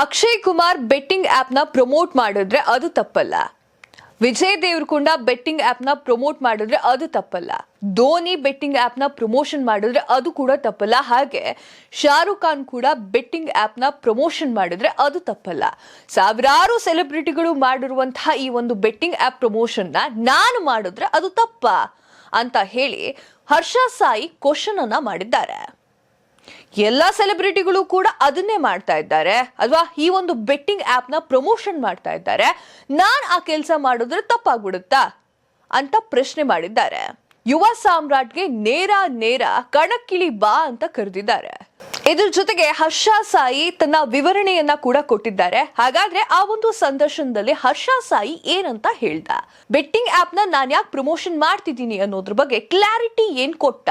Akshay Kumar betting ಆ್ಯಪ್ನ promote ಮಾಡಿದ್ರೆ ಅದು ತಪ್ಪಲ್ಲ. ವಿಜಯ್ ದೇವರಕೊಂಡ ಬೆಟ್ಟಿಂಗ್ನ ಪ್ರಮೋಟ್ ಮಾಡಿದ್ರೆ ಅದು ತಪ್ಪಲ್ಲ. ಧೋನಿ ಬೆಟ್ಟಿಂಗ್ ಆ್ಯಪ್ನ ಪ್ರಮೋಷನ್ ಮಾಡಿದ್ರೆ ಅದು ಕೂಡ ತಪ್ಪಲ್ಲ. ಹಾಗೆ ಶಾರುಖ್ ಖಾನ್ ಕೂಡ ಬೆಟ್ಟಿಂಗ್ ಆ್ಯಪ್ನ ಪ್ರಮೋಷನ್ ಮಾಡಿದ್ರೆ ಅದು ತಪ್ಪಲ್ಲ. ಸಾವಿರಾರು ಸೆಲೆಬ್ರಿಟಿಗಳು ಮಾಡಿರುವಂತಹ ಈ ಒಂದು ಬೆಟ್ಟಿಂಗ್ ಆಪ್ ಪ್ರಮೋಷನ್ನ ನಾನು ಮಾಡಿದ್ರೆ ಅದು ತಪ್ಪ ಅಂತ ಹೇಳಿ ಹರ್ಷ ಸಾಯಿ ಕ್ವಶನ್ ಅನ್ನ ಮಾಡಿದ್ದಾರೆ. ಎಲ್ಲ ಸೆಲೆಬ್ರಿಟಿಗಳು ಕೂಡ ಅದನ್ನೇ ಮಾಡ್ತಾ ಇದ್ದಾರೆ. ಅಲ್ವಾ? ಈ ಒಂದು ಬೆಟ್ಟಿಂಗ್ ಆಪ್ನ ಪ್ರಮೋಷನ್ ಮಾಡ್ತಾ ಇದ್ದಾರೆ. ನಾನ್ ಆ ಕೆಲಸ ಮಾಡಿದ್ರೆ ತಪ್ಪಾಗ್ಬಿಡುತ್ತಾ? ಅಂತ ಪ್ರಶ್ನೆ ಮಾಡಿದ್ದಾರೆ. ಯುವ ಸಾಮ್ರಾಟ್ಗೆ ನೇರ ನೇರ ಕಣಕ್ಕಿಳಿ ಬಾ ಅಂತ ಕರೆದಿದ್ದಾರೆ. ಇದ್ರ ಜೊತೆಗೆ ಹರ್ಷ ಸಾಯಿ ತನ್ನ ವಿವರಣೆಯನ್ನ ಕೂಡ ಕೊಟ್ಟಿದ್ದಾರೆ. ಹಾಗಾದ್ರೆ ಆ ಒಂದು ಸಂದರ್ಶನದಲ್ಲಿ ಹರ್ಷ ಸಾಯಿ ಏನಂತ ಹೇಳ್ದ? ಬೆಟ್ಟಿಂಗ್ ಆಪ್ನ ನಾನು ಯಾಕೆ ಪ್ರಮೋಷನ್ ಮಾಡ್ತಿದ್ದೀನಿ ಅನ್ನೋದ್ರ ಬಗ್ಗೆ ಕ್ಲಾರಿಟಿ ಏನ್ ಕೊಟ್ಟ?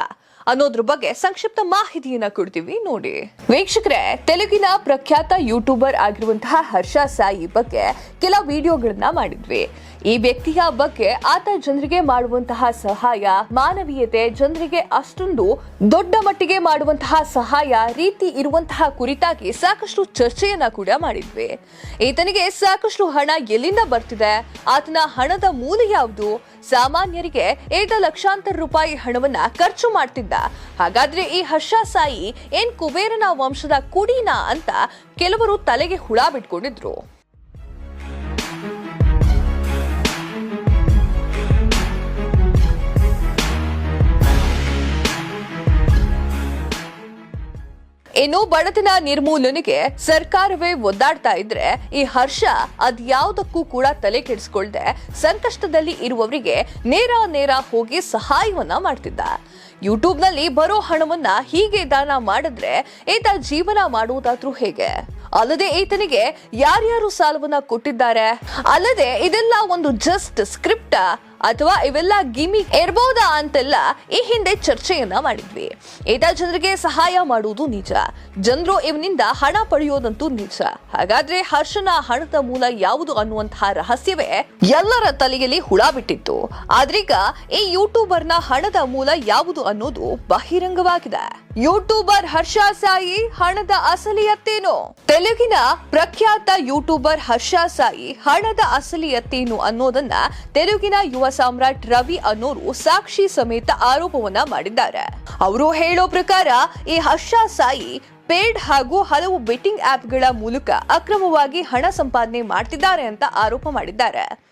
ಅನ್ನೋದ್ರ ಬಗ್ಗೆ ಸಂಕ್ಷಿಪ್ತ ಮಾಹಿತಿಯನ್ನ ಕೊಡ್ತೀವಿ, ನೋಡಿ. ವೀಕ್ಷಕರೇ, ತೆಲುಗಿನ ಪ್ರಖ್ಯಾತ ಯೂಟ್ಯೂಬರ್ ಆಗಿರುವಂತಹ ಹರ್ಷ ಸಾಯಿ ಬಗ್ಗೆ ಕೆಲ ವಿಡಿಯೋಗಳನ್ನ ಮಾಡಿದ್ವಿ. ಈ ವ್ಯಕ್ತಿಯ ಬಗ್ಗೆ ಆತ ಜನರಿಗೆ ಮಾಡುವಂತಹ ಸಹಾಯ, ಮಾನವೀಯತೆ ಜನರಿಗೆ ಅಷ್ಟೊಂದು ದೊಡ್ಡ ಮಟ್ಟಿಗೆ ಮಾಡುವಂತಹ ಸಹಾಯ ರೀತಿ ಇರುವಂತಹ ಕುರಿತಾಗಿ ಸಾಕಷ್ಟು ಚರ್ಚೆಯನ್ನ ಕೂಡ ಮಾಡಿದ್ವಿ. ಈತನಿಗೆ ಸಾಕಷ್ಟು ಹಣ ಎಲ್ಲಿಂದ ಬರ್ತಿದೆ? ಆತನ ಹಣದ ಮೂಲ ಯಾವುದು? ಸಾಮಾನ್ಯರಿಗೆ ಏಟ ಲಕ್ಷಾಂತರ ರೂಪಾಯಿ ಹಣವನ್ನ ಖರ್ಚು ಮಾಡ್ತಿದ್ದ. ಹಾಗಾದ್ರೆ ಈ ಹರ್ಷ ಸಾಯಿ ಏನ್ ಕುಬೇರನ ವಂಶದ ಕುಡಿನಾ ಅಂತ ಕೆಲವರು ತಲೆಗೆ ಹುಳ ಬಿಟ್ಕೊಂಡಿದ್ರು. ಇನ್ನು ಬಡತನ ನಿರ್ಮೂಲನೆಗೆ ಸರ್ಕಾರವೇ ಒದ್ದಾಡ್ತಾ ಇದ್ರೆ ಈ ಹರ್ಷ ಅದ್ಯಾವುದಕ್ಕೂ ಕೂಡ ತಲೆ ಕೆಡಿಸ್ಕೊಳ್ದೆ ಸಂಕಷ್ಟದಲ್ಲಿ ಇರುವವರಿಗೆ ನೇರ ನೇರ ಹೋಗಿ ಸಹಾಯವನ್ನ ಮಾಡ್ತಿದ್ದ. ಯೂಟ್ಯೂಬ್ನಲ್ಲಿ ಬರೋ ಹಣವನ್ನ ಹೀಗೆ ದಾನ ಮಾಡಿದ್ರೆ ಈತ ಜೀವನ ಮಾಡುವುದಾದ್ರೂ ಹೇಗೆ? ಅಲ್ಲದೆ ಈತನಿಗೆ ಯಾರ್ಯಾರು ಸಾಲವನ್ನ ಕೊಟ್ಟಿದ್ದಾರೆ? ಅಲ್ಲದೆ ಇದೆಲ್ಲ ಒಂದು ಜಸ್ಟ್ ಸ್ಕ್ರಿಪ್ಟ್ ಅಥವಾ ಇವೆಲ್ಲ ಗಿಮಿ ಇರ್ಬೋದಾ ಅಂತೆಲ್ಲ ಈ ಹಿಂದೆ ಚರ್ಚೆಯನ್ನ ಮಾಡಿದ್ವಿ. ಈತ ಜನರಿಗೆ ಸಹಾಯ ಮಾಡುವುದು ನಿಜ ಜನರು ಇವನಿಂದ ಹಣ ಪಡೆಯೋದಂತೂ ನಿಜ ಹಾಗಾದ್ರೆ ಹರ್ಷನ ಹಣದ ಮೂಲ ಯಾವುದು ಅನ್ನುವಂತಹ ರಹಸ್ಯವೇ ಎಲ್ಲರ ತಲೆಯಲ್ಲಿ ಹುಳ ಬಿಟ್ಟಿತ್ತು. ಆದ್ರೀಗ ಈ ಯೂಟ್ಯೂಬರ್ನ ಹಣದ ಮೂಲ ಯಾವುದು ಅನ್ನೋದು ಬಹಿರಂಗವಾಗಿದೆ. ಯೂಟ್ಯೂಬರ್ ಹರ್ಷ ಸಾಯಿ ಹಣದ ಅಸಲಿಯತ್ತೇನು? ತೆಲುಗಿನ ಪ್ರಖ್ಯಾತ ಯೂಟ್ಯೂಬರ್ ಹರ್ಷ ಸಾಯಿ ಹಣದ ಅಸಲಿಯತ್ತೇನು ಅನ್ನೋದನ್ನ ತೆಲುಗಿನ ಯುವ ಸಾಮ್ರಾಟ್ ರವಿ ಅನ್ನೋರು ಸಾಕ್ಷಿ ಸಮೇತ ಆರೋಪವನ್ನ ಮಾಡಿದ್ದಾರೆ. ಅವರು ಹೇಳೋ ಪ್ರಕಾರ ಈ ಹರ್ಷ ಸಾಯಿ ಪೇಡ್ ಹಾಗೂ ಹಲವು ಬೆಟ್ಟಿಂಗ್ ಆಪ್ಗಳ ಮೂಲಕ ಅಕ್ರಮವಾಗಿ ಹಣ ಸಂಪಾದನೆ ಮಾಡ್ತಿದ್ದಾರೆ ಅಂತ ಆರೋಪ ಮಾಡಿದ್ದಾರೆ.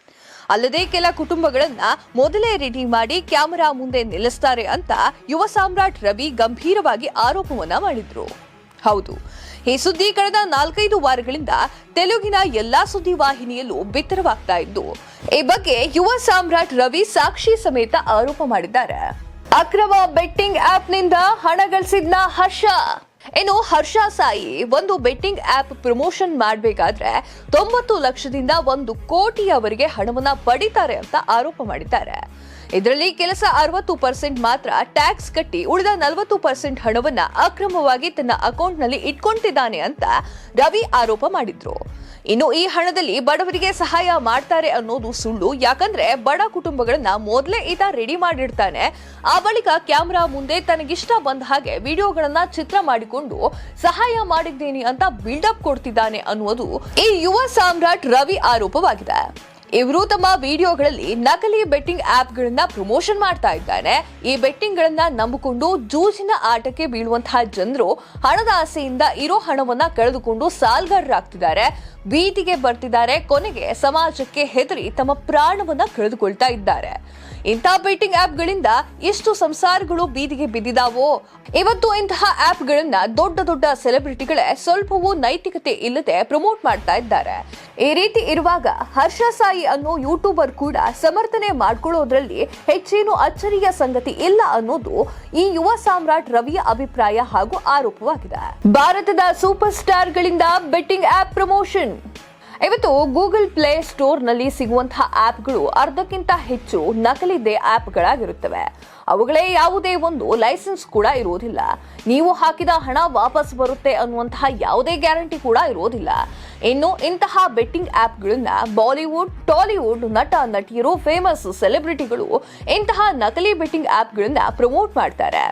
ಅಲ್ಲದೆ ಕೆಲ ಕುಟುಂಬಗಳನ್ನ ಮೊದಲೇ ರೆಡಿ ಮಾಡಿ ಕ್ಯಾಮೆರಾ ಮುಂದೆ ನಿಲ್ಲಿಸ್ತಾರೆ ಅಂತ ಯುವ ಸಾಮ್ರಾಟ್ ರವಿ ಗಂಭೀರವಾಗಿ ಆರೋಪವನ್ನ ಮಾಡಿದ್ರು. ಹೌದು ಈ ಸುದ್ದಿ ಕಳೆದ ನಾಲ್ಕೈದು ವಾರಗಳಿಂದ ತೆಲುಗಿನ ಎಲ್ಲಾ ಸುದ್ದಿ ವಾಹಿನಿಯಲ್ಲೂ ಬಿತ್ತರವಾಗ್ತಾ ಇದ್ದು, ಈ ಬಗ್ಗೆ ಯುವ ಸಾಮ್ರಾಟ್ ರವಿ ಸಾಕ್ಷಿ ಸಮೇತ ಆರೋಪ ಮಾಡಿದ್ದಾರೆ. ಅಕ್ರಮ ಬೆಟ್ಟಿಂಗ್ ಆಪ್ನಿಂದ ಹಣ ಗಳಿಸಿದ್ನ ಹರ್ಷ. ಇನ್ನು ಹರ್ಷ ಸಾಯಿ ಒಂದು ಬೆಟ್ಟಿಂಗ್ ಆಪ್ ಪ್ರಮೋಷನ್ ಮಾಡಬೇಕಾದ್ರೆ ತೊಂಬತ್ತು ಲಕ್ಷದಿಂದ ಒಂದು ಕೋಟಿಯವರೆಗೆ ಹಣವನ್ನ ಪಡಿತಾರೆ ಅಂತ ಆರೋಪ ಮಾಡಿದ್ದಾರೆ. ಇದರಲ್ಲಿ ಕೆಲಸ ಅರವತ್ತು ಪರ್ಸೆಂಟ್ ಮಾತ್ರ ಟ್ಯಾಕ್ಸ್ ಕಟ್ಟಿ ಉಳಿದ ನಲವತ್ತು ಪರ್ಸೆಂಟ್ ಹಣವನ್ನ ಅಕ್ರಮವಾಗಿ ತನ್ನ ಅಕೌಂಟ್ನಲ್ಲಿ ಇಟ್ಕೊಂಡಿದ್ದಾನೆ ಅಂತ ರವಿ ಆರೋಪ ಮಾಡಿದ್ರು. ಇನ್ನು ಈ ಹಣದಲ್ಲಿ ಬಡವರಿಗೆ ಸಹಾಯ ಮಾಡ್ತಾರೆ ಅನ್ನೋದು ಸುಳ್ಳು. ಯಾಕಂದ್ರೆ ಬಡ ಕುಟುಂಬಗಳನ್ನ ಮೊದಲೇ ಈತ ರೆಡಿ ಮಾಡಿರ್ತಾನೆ. ಆ ಬಳಿಕ ಕ್ಯಾಮ್ರಾ ಮುಂದೆ ತನಗಿಷ್ಟ ಬಂದ ಹಾಗೆ ವಿಡಿಯೋಗಳನ್ನ ಚಿತ್ರ ಮಾಡಿಕೊಂಡು ಸಹಾಯ ಮಾಡಿದ್ದೀನಿ ಅಂತ ಬಿಲ್ಡಪ್ ಕೊಡ್ತಿದ್ದಾನೆ ಅನ್ನುವುದು ಈ ಯುವ ಸಾಮ್ರಾಟ್ ರವಿ ಆರೋಪವಾಗಿದೆ. ಇವರು ತಮ್ಮ ವಿಡಿಯೋಗಳಲ್ಲಿ ನಕಲಿ ಬೆಟ್ಟಿಂಗ್ ಆಪ್ಗಳನ್ನ ಪ್ರಮೋಷನ್ ಮಾಡ್ತಾ ಇದ್ದಾರೆ. ಈ ಬೆಟ್ಟಿಂಗ್ ಗಳನ್ನ ನಂಬಿಕೊಂಡು ಜೂಜಿನ ಆಟಕ್ಕೆ ಬೀಳುವಂತಹ ಜನರು ಹಣದ ಆಸೆಯಿಂದ ಇರೋ ಹಣವನ್ನ ಕಳೆದುಕೊಂಡು ಸಾಲ್ಗಾರರಾಗ್ತಿದ್ದಾರೆ. ಬೀದಿಗೆ ಬರ್ತಿದ್ದಾರೆ. ಕೊನೆಗೆ ಸಮಾಜಕ್ಕೆ ಹೆದರಿ ತಮ್ಮ ಪ್ರಾಣವನ್ನ ಕಳೆದುಕೊಳ್ತಾ ಇದ್ದಾರೆ. ಇಂಥ ಬೇಟಿಂಗ್ ಆಪ್ಗಳಿಂದ ಎಷ್ಟು ಸಂಸಾರಗಳು ಬೀದಿಗೆ ಬಿದ್ದಿದಾವೋ? ಇವತ್ತು ಇಂತಹ ಆಪ್ಗಳನ್ನ ದೊಡ್ಡ ದೊಡ್ಡ ಸೆಲೆಬ್ರಿಟಿಗಳೇ ಸ್ವಲ್ಪವೂ ನೈತಿಕತೆ ಇಲ್ಲದೆ ಪ್ರಮೋಟ್ ಮಾಡ್ತಾ ಇದ್ದಾರೆ. ಈ ರೀತಿ ಇರುವಾಗ ಹರ್ಷ ಸಾಯಿ ಅನ್ನೋ ಯೂಟ್ಯೂಬರ್ ಕೂಡ ಸಮರ್ಥನೆ ಮಾಡ್ಕೊಳ್ಳೋದ್ರಲ್ಲಿ ಹೆಚ್ಚೇನು ಅಚ್ಚರಿಯ ಸಂಗತಿ ಇಲ್ಲ ಅನ್ನೋದು ಈ ಯುವ ಸಾಮ್ರಾಟ್ ರವಿಯ ಅಭಿಪ್ರಾಯ ಹಾಗೂ ಆರೋಪವಾಗಿದೆ. ಭಾರತದ ಸೂಪರ್ ಸ್ಟಾರ್ಗಳಿಂದ ಬೆಟ್ಟಿಂಗ್ ಆಪ್ ಪ್ರಮೋಷನ್ ಇವತ್ತು ಗೂಗಲ್ ಪ್ಲೇ ಸ್ಟೋರ್ನಲ್ಲಿ ಸಿಗುವಂತಹ ಆ್ಯಪ್ಗಳು ಅರ್ಧಕ್ಕಿಂತ ಹೆಚ್ಚು ನಕಲಿದೆ ಆ್ಯಪ್ಗಳಾಗಿರುತ್ತವೆ ಅವುಗಳೇ ಯಾವುದೇ ಒಂದು ಲೈಸೆನ್ಸ್ ಕೂಡ ಇರುವುದಿಲ್ಲ. ನೀವು ಹಾಕಿದ ಹಣ ವಾಪಸ್ ಬರುತ್ತೆ ಅನ್ನುವಂತಹ ಯಾವುದೇ ಗ್ಯಾರಂಟಿ ಕೂಡ ಇರೋದಿಲ್ಲ ಇನ್ನು ಇಂತಹ ಬೆಟ್ಟಿಂಗ್ ಆ್ಯಪ್ಗಳನ್ನ ಬಾಲಿವುಡ್, ಟಾಲಿವುಡ್ ನಟ, ನಟಿಯರು, ಫೇಮಸ್ ಸೆಲೆಬ್ರಿಟಿಗಳು ಇಂತಹ ನಕಲಿ ಬೆಟ್ಟಿಂಗ್ ಆ್ಯಪ್ಗಳನ್ನ ಪ್ರಮೋಟ್ ಮಾಡ್ತಾರೆ.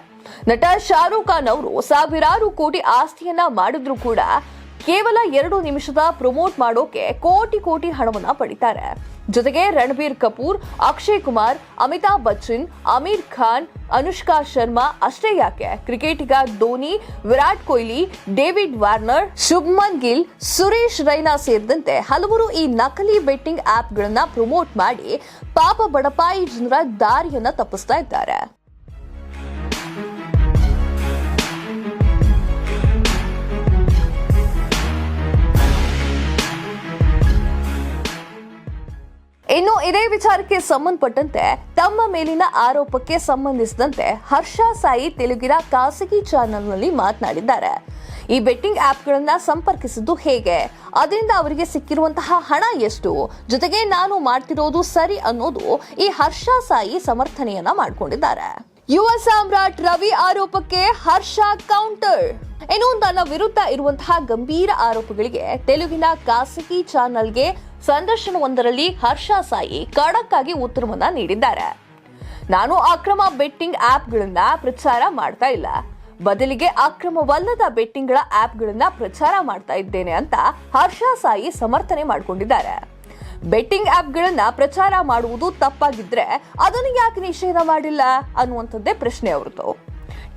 ನಟ ಶಾರುಖ್ ಖಾನ್ ಅವರು ಸಾವಿರಾರು ಕೋಟಿ ಆಸ್ತಿಯನ್ನ ಮಾಡಿದ್ರು ಕೂಡ ಕೇವಲ ಎರಡು ನಿಮಿಷದ ಪ್ರಮೋಟ್ ಮಾಡೋಕೆ ಕೋಟಿ ಕೋಟಿ ಹಣವನ್ನ ಪಡಿತಾರೆ. ಜೊತೆಗೆ ರಣಬೀರ್ ಕಪೂರ್, ಅಕ್ಷಯ್ ಕುಮಾರ್, ಅಮಿತಾಬ್ ಬಚ್ಚನ್ ಅಮೀರ್ ಖಾನ್, ಅನುಷ್ಕಾ ಶರ್ಮಾ ಅಷ್ಟೇ ಯಾಕೆ? ಕ್ರಿಕೆಟಿಗ ಧೋನಿ, ವಿರಾಟ್ ಕೊಹ್ಲಿ, ಡೇವಿಡ್ ವಾರ್ನರ್, ಶುಭ್ಮನ್ ಗಿಲ್, ಸುರೇಶ್ ರೈನಾ ಸೇರಿದಂತೆ ಹಲವರು ಈ ನಕಲಿ ಬೆಟ್ಟಿಂಗ್ ಆಪ್ಗಳನ್ನ ಪ್ರಮೋಟ್ ಮಾಡಿ ಪಾಪ ಬಡಪಾಯಿ ಜನರ ದಾರಿಯನ್ನ ತಪ್ಪಿಸ್ತಾ ಇದ್ದಾರೆ. ಇನ್ನು ಇದೇ ವಿಚಾರಕ್ಕೆ ಸಂಬಂಧಪಟ್ಟಂತೆ ತಮ್ಮ ಮೇಲಿನ ಆರೋಪಕ್ಕೆ ಸಂಬಂಧಿಸಿದಂತೆ ಹರ್ಷ ಸಾಯಿ ತೆಲುಗಿನ ಖಾಸಗಿ ಚಾನೆಲ್ನಲ್ಲಿ ಮಾತನಾಡಿದ್ದಾರೆ. ಈ ಬೆಟ್ಟಿಂಗ್ ಆಪ್ಗಳನ್ನ ಸಂಪರ್ಕಿಸಿದ್ದು ಹೇಗೆ? ಅದರಿಂದ ಅವರಿಗೆ ಸಿಕ್ಕಿರುವಂತಹ ಹಣ ಎಷ್ಟು? ಜೊತೆಗೆ ನಾನು ಮಾಡ್ತಿರೋದು ಸರಿ ಅನ್ನೋದು ಈ ಹರ್ಷ ಸಾಯಿ ಸಮರ್ಥನೆಯನ್ನ ಮಾಡಿಕೊಂಡಿದ್ದಾರೆ. ಯುವ ಸಾಮ್ರಾಟ್ ರವಿ ಆರೋಪಕ್ಕೆ ಹರ್ಷ ಕೌಂಟರ್ ಇನ್ನು ತನ್ನ ವಿರುದ್ಧ ಇರುವಂತಹ ಗಂಭೀರ ಆರೋಪಗಳಿಗೆ ತೆಲುಗಿನ ಖಾಸಗಿ ಚಾನೆಲ್ಗೆ ಸಂದರ್ಶನವೊಂದರಲ್ಲಿ ಹರ್ಷ ಸಾಯಿ ಖಡಕ್ ಆಗಿ ಉತ್ತರವನ್ನ ನೀಡಿದ್ದಾರೆ. ನಾನು ಅಕ್ರಮ ಬೆಟ್ಟಿಂಗ್ ಆಪ್ಗಳನ್ನ ಪ್ರಚಾರ ಮಾಡ್ತಾ ಇಲ್ಲ. ಬದಲಿಗೆ ಅಕ್ರಮವಲ್ಲದ ಬೆಟ್ಟಿಂಗ್ಗಳ ಆಪ್ಗಳನ್ನ ಪ್ರಚಾರ ಮಾಡ್ತಾ ಇದ್ದೇನೆ ಅಂತ ಹರ್ಷ ಸಾಯಿ ಸಮರ್ಥನೆ ಮಾಡಿಕೊಂಡಿದ್ದಾರೆ. ಬೆಟ್ಟಿಂಗ್ ಆಪ್ಗಳನ್ನ ಪ್ರಚಾರ ಮಾಡುವುದು ತಪ್ಪಾಗಿದ್ರೆ ಅದನ್ನು ಯಾಕೆ ನಿಷೇಧ ಮಾಡಿಲ್ಲ ಅನ್ನುವಂಥದ್ದೇ ಪ್ರಶ್ನೆ ಅವ್ರದ್ದು.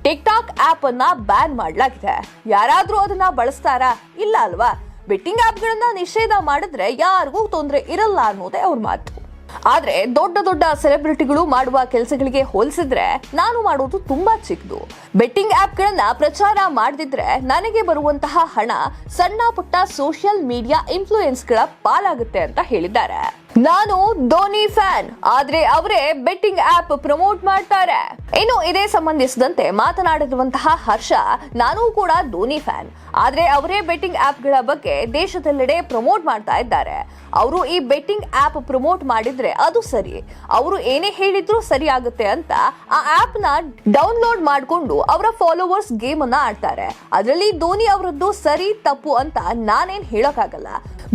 ಟಿಕ್ ಟಾಕ್ ಆಪ್ ಅನ್ನ ಬ್ಯಾನ್ ಮಾಡಲಾಗಿದೆ. ಯಾರಾದರೂ ಅದನ್ನ ಬಳಸ್ತಾರಾ? ಇಲ್ಲ ಅಲ್ವಾ? ಬೆಟ್ಟಿಂಗ್ ಆಪ್ಗಳನ್ನ ನಿಷೇಧ ಮಾಡಿದ್ರೆ ಯಾರಿಗೂ ತೊಂದರೆ ಇರಲ್ಲ ಅನ್ನೋದೇ ಅವ್ರ ಮಾತು. ಆದ್ರೆ ದೊಡ್ಡ ದೊಡ್ಡ ಸೆಲೆಬ್ರಿಟಿಗಳು ಮಾಡುವ ಕೆಲಸಗಳಿಗೆ ಹೋಲಿಸಿದ್ರೆ ನಾನು ಮಾಡೋದು ತುಂಬಾ ಚಿಕ್ಕದು. ಬೆಟ್ಟಿಂಗ್ ಆಪ್ಗಳನ್ನ ಪ್ರಚಾರ ಮಾಡದಿದ್ರೆ ನನಗೆ ಬರುವಂತಹ ಹಣ ಸಣ್ಣ ಪುಟ್ಟ ಸೋಷಿಯಲ್ ಮೀಡಿಯಾ ಇನ್ಫ್ಲೂಯೆನ್ಸ್ಗಳ ಪಾಲಾಗುತ್ತೆ ಅಂತ ಹೇಳಿದ್ದಾರೆ. ನಾನು ಧೋನಿ ಫ್ಯಾನ್, ಆದ್ರೆ ಅವರೇ ಬೆಟ್ಟಿಂಗ್ ಆಪ್ ಪ್ರಮೋಟ್ ಮಾಡ್ತಾರೆ. ಇನ್ನು ಇದೇ ಸಂಬಂಧಿಸಿದಂತೆ ಮಾತನಾಡಿರುವಂತಹ ಹರ್ಷ, ನಾನು ಕೂಡ ಧೋನಿ ಫ್ಯಾನ್, ಆದ್ರೆ ಅವರೇ ಬೆಟ್ಟಿಂಗ್ ಆಪ್ಗಳ ಬಗ್ಗೆ ದೇಶದೆಲ್ಲೆಡೆ ಪ್ರಮೋಟ್ ಮಾಡ್ತಾ ಇದ್ದಾರೆ. ಅವರು ಈ ಬೆಟ್ಟಿಂಗ್ ಆಪ್ ಪ್ರಮೋಟ್ ಮಾಡಿದ್ರೆ ಅದು ಸರಿ, ಅವರು ಏನೇ ಹೇಳಿದ್ರು ಸರಿ ಆಗುತ್ತೆ ಅಂತ ಆ ಆಪ್ನ ಡೌನ್ಲೋಡ್ ಮಾಡಿಕೊಂಡು ಅವರ ಫಾಲೋವರ್ಸ್ ಗೇಮ್ ಅನ್ನ ಆಡ್ತಾರೆ. ಅದರಲ್ಲಿ ಧೋನಿ ಅವರದ್ದು ಸರಿ, ತಪ್ಪು ಅಂತ ನಾನೇನ್ ಹೇಳಕ್ಕಾಗಲ್ಲ.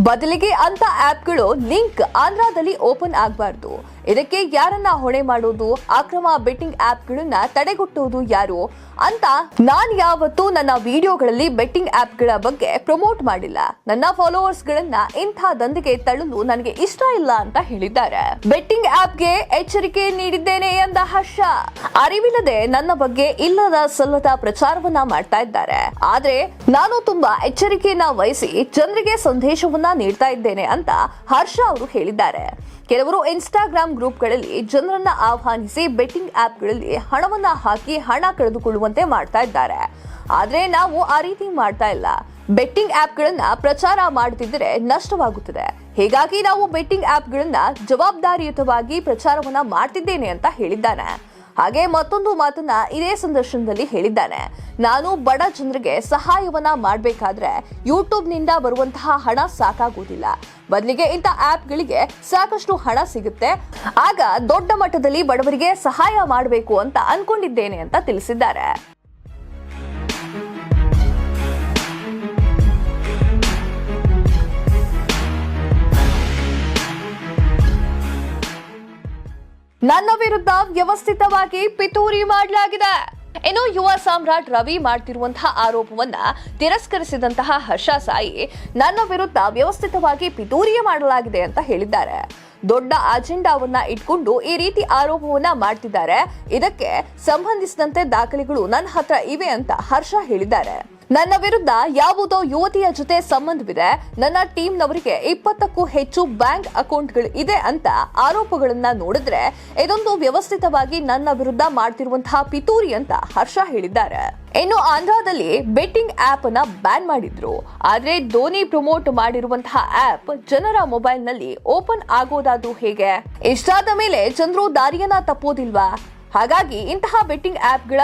ಬದಲಿಗೆ ಅಂತ ಆಪ್ಗಳು ಲಿಂಕ್ ಆಂಧ್ರದಲ್ಲಿ ಓಪನ್ ಆಗಬಾರ್ದು. ಇದಕ್ಕೆ ಯಾರನ್ನ ಹೊಣೆ ಮಾಡೋದು? ಅಕ್ರಮ ಬೆಟ್ಟಿಂಗ್ ಆಪ್ಗಳನ್ನ ತಡೆಗಟ್ಟುವುದು ಯಾರು? ಅಂತ ನಾನು ಯಾವತ್ತೂ ನನ್ನ ವಿಡಿಯೋಗಳಲ್ಲಿ ಬೆಟ್ಟಿಂಗ್ ಆ್ಯಪ್ಗಳ ಬಗ್ಗೆ ಪ್ರಮೋಟ್ ಮಾಡಿಲ್ಲ. ನನ್ನ ಫಾಲೋವರ್ಸ್ ಗಳನ್ನ ಇಂಥ ದಂಧೆಗೆ ತಳ್ಳಲು ನನಗೆ ಇಷ್ಟ ಇಲ್ಲ ಅಂತ ಹೇಳಿದ್ದಾರೆ. ಬೆಟ್ಟಿಂಗ್ ಆ್ಯಪ್ಗೆ ಎಚ್ಚರಿಕೆ ನೀಡಿದ್ದೇನೆ ಎಂದ ಹರ್ಷ. ಅರಿವಿಲ್ಲದೆ ನನ್ನ ಬಗ್ಗೆ ಇಲ್ಲದ ಸಲ್ಲದ ಪ್ರಚಾರವನ್ನ ಮಾಡ್ತಾ ಇದ್ದಾರೆ. ಆದ್ರೆ ನಾನು ತುಂಬಾ ಎಚ್ಚರಿಕೆಯನ್ನ ವಹಿಸಿ ಜನರಿಗೆ ಸಂದೇಶವನ್ನ ನೀಡ್ತಾ ಇದ್ದೇನೆ ಅಂತ ಹರ್ಷ ಅವರು ಹೇಳಿದ್ದಾರೆ. ಕೆಲವರು ಇನ್ಸ್ಟಾಗ್ರಾಮ್ ಗ್ರೂಪ್ಗಳಲ್ಲಿ ಜನರನ್ನ ಆಹ್ವಾನಿಸಿ ಬೆಟ್ಟಿಂಗ್ ಆ್ಯಪ್ಗಳಲ್ಲಿ ಹಣವನ್ನ ಹಾಕಿ ಹಣ ಕಳೆದುಕೊಳ್ಳುವಂತೆ ಮಾಡ್ತಾ ಇದ್ದಾರೆ. ಆದರೆ ನಾವು ಆ ರೀತಿ ಮಾಡ್ತಾ ಇಲ್ಲ. ಬೆಟ್ಟಿಂಗ್ ಆ್ಯಪ್ಗಳನ್ನು ಪ್ರಚಾರ ಮಾಡುತ್ತಿದ್ದರೆ ನಷ್ಟವಾಗುತ್ತದೆ. ಹೀಗಾಗಿ ನಾವು ಬೆಟ್ಟಿಂಗ್ ಆ್ಯಪ್ಗಳನ್ನು ಜವಾಬ್ದಾರಿಯುತವಾಗಿ ಪ್ರಚಾರವನ್ನ ಮಾಡ್ತಿದ್ದೇನೆ ಅಂತ ಹೇಳಿದ್ದಾನೆ. ಹಾಗೆ ಮತ್ತೊಂದು ಮಾತನ್ನ ಇದೇ ಸಂದರ್ಶನದಲ್ಲಿ ಹೇಳಿದ್ದಾನೆ. ನಾನು ಬಡ ಜನರಿಗೆ ಸಹಾಯವನ್ನ ಮಾಡಬೇಕಾದ್ರೆ ಯೂಟ್ಯೂಬ್ನಿಂದ ಬರುವಂತಹ ಹಣ ಸಾಕಾಗುವುದಿಲ್ಲ. ಬದಲಿಗೆ ಇಂಥ ಆ್ಯಪ್ಗಳಿಗೆ ಸಾಕಷ್ಟು ಹಣ ಸಿಗುತ್ತೆ. ಆಗ ದೊಡ್ಡ ಮಟ್ಟದಲ್ಲಿ ಬಡವರಿಗೆ ಸಹಾಯ ಮಾಡಬೇಕು ಅಂತ ಅನ್ಕೊಂಡಿದ್ದೇನೆ ಅಂತ ತಿಳಿಸಿದ್ದಾರೆ. ನನ್ನ ವಿರುದ್ಧ ವ್ಯವಸ್ಥಿತವಾಗಿ ಪಿತೂರಿ ಮಾಡಲಾಗಿದೆ. ಇನ್ನು ಯುವ ಸಾಮ್ರಾಟ್ ರವಿ ಮಾಡ್ತಿರುವಂತಹ ಆರೋಪವನ್ನ ತಿರಸ್ಕರಿಸಿದಂತಹ ಹರ್ಷ ಸಾಯಿ, ನನ್ನ ವಿರುದ್ಧ ವ್ಯವಸ್ಥಿತವಾಗಿ ಪಿತೂರಿಯ ಮಾಡಲಾಗಿದೆ ಅಂತ ಹೇಳಿದ್ದಾರೆ. ದೊಡ್ಡ ಅಜೆಂಡಾವನ್ನ ಇಟ್ಕೊಂಡು ಈ ರೀತಿ ಆರೋಪವನ್ನ ಮಾಡ್ತಿದ್ದಾರೆ. ಇದಕ್ಕೆ ಸಂಬಂಧಿಸಿದಂತೆ ದಾಖಲೆಗಳು ನನ್ನ ಹತ್ರ ಇವೆ ಅಂತ ಹರ್ಷ ಹೇಳಿದ್ದಾರೆ. ನನ್ನ ವಿರುದ್ಧ ಯಾವುದೋ ಯುವತಿಯ ಜೊತೆ ಸಂಬಂಧವಿದೆ. ನನ್ನ ಟೀಮ್ನವರಿಗೆ ಇಪ್ಪತ್ತಕ್ಕೂ ಹೆಚ್ಚು ಬ್ಯಾಂಕ್ ಅಕೌಂಟ್ಗಳು ಇದೆ ಅಂತ ಆರೋಪಗಳನ್ನ ನೋಡಿದ್ರೆ ಇದೊಂದು ವ್ಯವಸ್ಥಿತವಾಗಿ ನನ್ನ ವಿರುದ್ಧ ಮಾಡ್ತಿರುವಂತಹ ಪಿತೂರಿ ಅಂತ ಹರ್ಷ ಹೇಳಿದ್ದಾರೆ. ಇನ್ನು ಆಂಧ್ರದಲ್ಲಿ ಬೆಟ್ಟಿಂಗ್ ಆಪ್ ಅನ್ನ ಬ್ಯಾನ್ ಮಾಡಿದ್ರು. ಆದ್ರೆ ಧೋನಿ ಪ್ರಮೋಟ್ ಮಾಡಿರುವಂತಹ ಆಪ್ ಜನರ ಮೊಬೈಲ್ನಲ್ಲಿ ಓಪನ್ ಆಗೋದಾದ್ರೂ ಹೇಗೆ? ಇಷ್ಟಾದ ಮೇಲೆ ಜನರು ದಾರಿಯನ್ನ ತಪ್ಪೋದಿಲ್ವಾ? ಹಾಗಾಗಿ ಇಂತಹ ಬೆಟ್ಟಿಂಗ್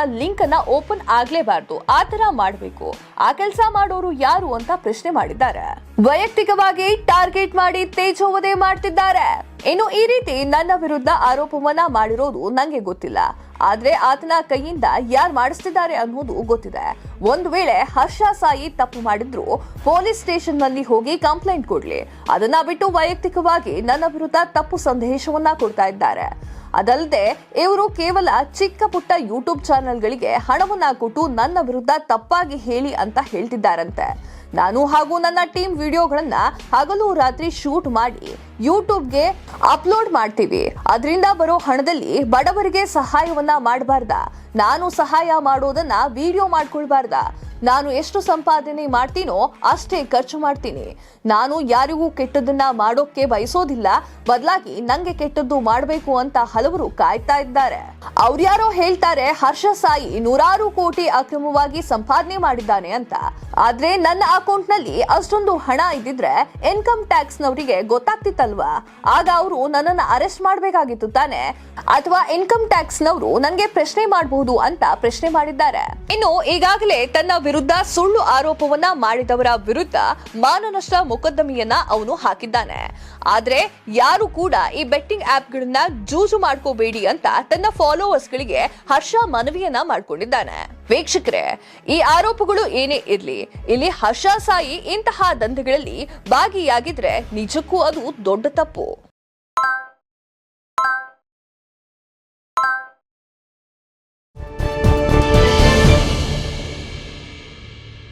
ಲಿಂಕ್ ಅನ್ನ ಓಪನ್ ಆಗ್ಲೇಬಾರ್ದು. ಆ ತರ ಮಾಡಬೇಕು. ಆ ಕೆಲಸ ಮಾಡೋರು ಯಾರು ಅಂತ ಪ್ರಶ್ನೆ ಮಾಡಿದ್ದಾರೆ. ವೈಯಕ್ತಿಕವಾಗಿ ಟಾರ್ಗೆಟ್ ಮಾಡಿ ತೇಜೋವಧೆ ಮಾಡ್ತಿದ್ದಾರೆ. ಇನ್ನು ಈ ರೀತಿ ನನ್ನ ವಿರುದ್ಧ ಆರೋಪವನ್ನ ಮಾಡಿರೋದು ನಂಗೆ ಗೊತ್ತಿಲ್ಲ. ಆದ್ರೆ ಆತನ ಕೈಯಿಂದ ಯಾರು ಮಾಡಿಸ್ತಿದ್ದಾರೆ ಅನ್ನೋದು ಗೊತ್ತಿದೆ. ಒಂದು ವೇಳೆ ಹರ್ಷ ಸಾಯಿ ತಪ್ಪು ಮಾಡಿದ್ರು, ಪೊಲೀಸ್ ಸ್ಟೇಷನ್ನಲ್ಲಿ ಹೋಗಿ ಕಂಪ್ಲೇಂಟ್ ಕೊಡ್ಲಿ. ಅದನ್ನ ಬಿಟ್ಟು ವೈಯಕ್ತಿಕವಾಗಿ ನನ್ನ ವಿರುದ್ಧ ತಪ್ಪು ಸಂದೇಶವನ್ನ ಕೊಡ್ತಾ ಇದ್ದಾರೆ. ಅದಲ್ಲದೆ ಇವರು ಕೇವಲ ಚಿಕ್ಕ ಪುಟ್ಟ ಯೂಟ್ಯೂಬ್ ಚಾನೆಲ್ಗಳಿಗೆ ಹಣವನ್ನ ಕೊಟ್ಟು ನನ್ನ ವಿರುದ್ಧ ತಪ್ಪಾಗಿ ಹೇಳಿ ಅಂತ ಹೇಳ್ತಿದ್ದಾರಂತೆ. ನಾನು ಹಾಗೂ ನನ್ನ ಟೀಮ್ ವಿಡಿಯೋಗಳನ್ನ ಹಗಲು ರಾತ್ರಿ ಶೂಟ್ ಮಾಡಿ ಯೂಟ್ಯೂಬ್ಗೆ ಅಪ್ಲೋಡ್ ಮಾಡ್ತೀವಿ. ಅದರಿಂದ ಬರೋ ಹಣದಲ್ಲಿ ಬಡವರಿಗೆ ಸಹಾಯವನ್ನ ಮಾಡಬಾರ್ದ? ನಾನು ಸಹಾಯ ಮಾಡೋದನ್ನ ವಿಡಿಯೋ ಮಾಡ್ಕೊಳ್ಬಾರ್ದ. ನಾನು ಎಷ್ಟು ಸಂಪಾದನೆ ಮಾಡ್ತೀನೋ ಅಷ್ಟೇ ಖರ್ಚು ಮಾಡ್ತೀನಿ. ನಾನು ಯಾರಿಗೂ ಕೆಟ್ಟದನ್ನ ಮಾಡೋಕೆ ಬಯಸೋದಿಲ್ಲ. ಬದಲಾಗಿ ನಂಗೆ ಕೆಟ್ಟದ್ದು ಮಾಡಬೇಕು ಅಂತ ಹಲವರು ಕಾಯ್ತಾ ಇದ್ದಾರೆ. ಅವ್ರ್ಯಾರೋ ಹೇಳ್ತಾರೆ, ಹರ್ಷ ಸಾಯಿ ನೂರಾರು ಕೋಟಿ ಅಕ್ರಮವಾಗಿ ಸಂಪಾದನೆ ಮಾಡಿದ್ದಾನೆ ಅಂತ. ಆದ್ರೆ ನನ್ನ ಅಕೌಂಟ್ನಲ್ಲಿ ಅಷ್ಟೊಂದು ಹಣ ಇದ್ದಿದ್ರೆ ಇನ್ಕಮ್ ಟ್ಯಾಕ್ಸ್ ನವರಿಗೆ ಗೊತ್ತಾಗ್ತಿತ್ತಲ್ವಾ? ಆಗ ಅವರು ನನ್ನನ್ನು ಅರೆಸ್ಟ್ ಮಾಡಬೇಕಾಗಿತ್ತು ತಾನೆ? ಅಥವಾ ಇನ್ಕಮ್ ಟ್ಯಾಕ್ಸ್ ನವರು ನನಗೆ ಪ್ರಶ್ನೆ ಮಾಡಬಹುದು ಅಂತ ಪ್ರಶ್ನೆ ಮಾಡಿದ್ದಾರೆ. ಇನ್ನು ಈಗಾಗಲೇ ತನ್ನ ವಿರುದ್ಧ ಸುಳ್ಳು ಆರೋಪವನ್ನ ಮಾಡಿದವರ ವಿರುದ್ಧ ಮಾನನಷ್ಟ ಮೊಕದ್ದಮೆಯನ್ನ ಅವನು ಹಾಕಿದ್ದಾನೆ. ಆದ್ರೆ ಯಾರು ಕೂಡ ಈ ಬೆಟ್ಟಿಂಗ್ ಆಪ್ಗಳನ್ನ ಜೂಜು ಮಾಡ್ಕೋಬೇಡಿ ಅಂತ ತನ್ನ ಫಾಲೋವರ್ಸ್ ಗಳಿಗೆ ಹರ್ಷ ಮನವಿಯನ್ನ ಮಾಡ್ಕೊಂಡಿದ್ದಾನೆ. ವೀಕ್ಷಕರೇ ಈ ಆರೋಪಗಳು ಏನೇ ಇರಲಿ ಇಲ್ಲಿ ಹಶಾಸಾಯಿ ಇಂತಹ ದಂಧೆಗಳಲ್ಲಿ ಭಾಗಿಯಾಗಿದ್ರೆ ನಿಜಕ್ಕೂ ಅದು ದೊಡ್ಡ ತಪ್ಪು.